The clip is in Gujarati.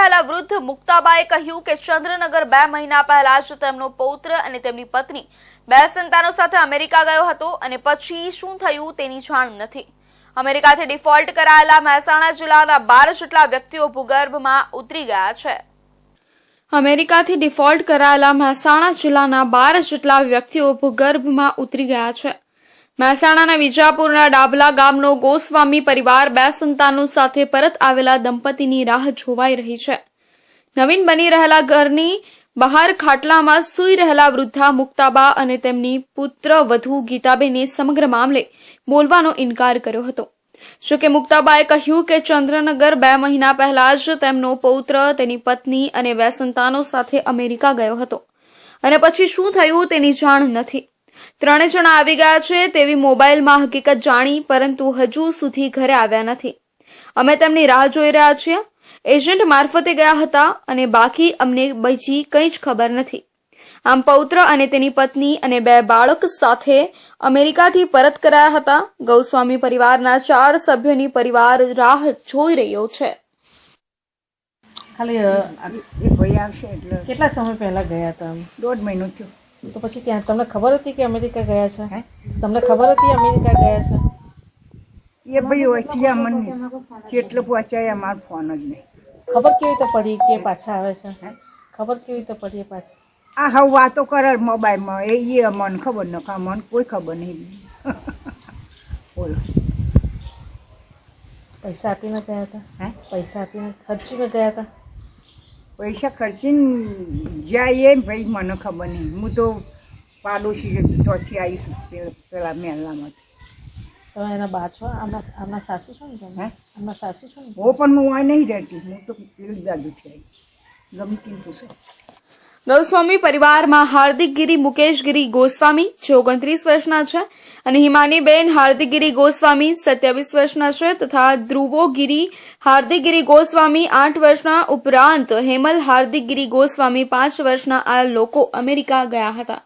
રહેલા વૃદ્ધ મુક્તાબાએ કહ્યું કે ચંદ્રનગર બે મહિના પહેલા જ તેમનો પૌત્ર અને તેમની પત્ની બે સંતાનો સાથે અમેરિકા ગયો હતો અને પછી શું થયું તેની જાણ નથી. અમેરિકાથી ડિફોલ્ટ કરાયેલા મહેસાણા જિલ્લાના બાર જેટલા વ્યક્તિઓ ભૂગર્ભમાં ઉતરી ગયા છે. અમેરિકાથી ડિફોલ્ટ કરાયેલા મહેસાણા જિલ્લાના બાર જેટલા વ્યક્તિઓ ભૂગર્ભમાં ઉતરી ગયા છે. મહેસાણાના વિજાપુરના ડાભલા ગામનો ગોસ્વામી પરિવાર બે સંતાનો સાથે પરત આવેલા દંપતીની રાહ જોવાઈ રહી છે. નવીન બની રહેલા ઘરની બહાર ખાટલામાં સૂઈ રહેલા વૃદ્ધા મુક્તાબા અને તેમની પુત્ર વધુ ગીતાબેને સમગ્ર મામલે બોલવાનો ઇનકાર કર્યો હતો. જોકે મુક્તાબાએ કહ્યું કે ચંદ્રનગર બે મહિના પહેલા જ તેમનો પૌત્ર, તેની પત્ની અને બે સંતાનો સાથે અમેરિકા ગયો હતો. અને પછી શું થયું તેની જાણ નથી. ત્રણે જણા આવી ગયા છે તેવી મોબાઈલમાં હકીકત જાણી પરંતુ હજુ સુધી ઘરે આવ્યા નથી. અમે તેમની રાહ જોઈ રહ્યા છીએ. એજન્ટ મારફતે ગયા હતા અને બાકી અમને બીજી કંઈ જ ખબર નથી. આમ પૌત્ર અને તેની પત્ની અને બે બાળક સાથે અમેરિકાથી પરત કરાયા હતા. ગૌસ્વામી પરિવારના ચાર સભ્યોની પરિવાર રાહ જોઈ રહ્યો છે. ખાલી એ ભાઈ આવશે એટલે કેટલા સમય પહેલા ગયા હતા? દોઢ મહિનો થયો. તો પછી ત્યાં તમને ખબર હતી કે અમેરિકા ગયા છે? તમને ખબર હતી અમેરિકા ગયા છે? એ ભાઈ ત્યાં મને કેટલું પહોંચાયા અમારો ફોન જ નહીં. ખબર કેવી રીતે પડી કે પાછા આવે છે? ખબર કેવી રીતે પડી પાછા? આ હવે વાતો કરે મોબાઈલમાં. એ એ મને ખબર ન કા મને કોઈ ખબર નહીં. બોલો. પૈસા આપીને ગયા હતા? હે? પૈસા આપીને ખર્ચીને ગયા હતા? પૈસા ખર્ચીને જાય એ ભાઈ મને ખબર નહીં. હું તો પાડોશી તોથી આવી છું પેલા મહેલામાં. તમે એના બા છો આમના આમના સાસુ છો ને તમે? હે? આમના સાસુ છો ને હું પણ હું આ નહીં રહેતી. હું તો પેલી દાદુ આવી ગમતી પૂછો ગૌસ્વામી પરિવારમાં હાર્દિકગીરી મુકેશગીરી ગોસ્વામી, જે ઓગણત્રીસ વર્ષના છે, અને હિમાનીબેન હાર્દિકગીરી ગોસ્વામી સત્યાવીસ વર્ષના છે, તથા ધ્રુવોગીરી હાર્દિકગીરી ગોસ્વામી આઠ વર્ષના, ઉપરાંત હેમલ હાર્દિકગીરી ગોસ્વામી પાંચ વર્ષના આ લોકો અમેરિકા ગયા હતા.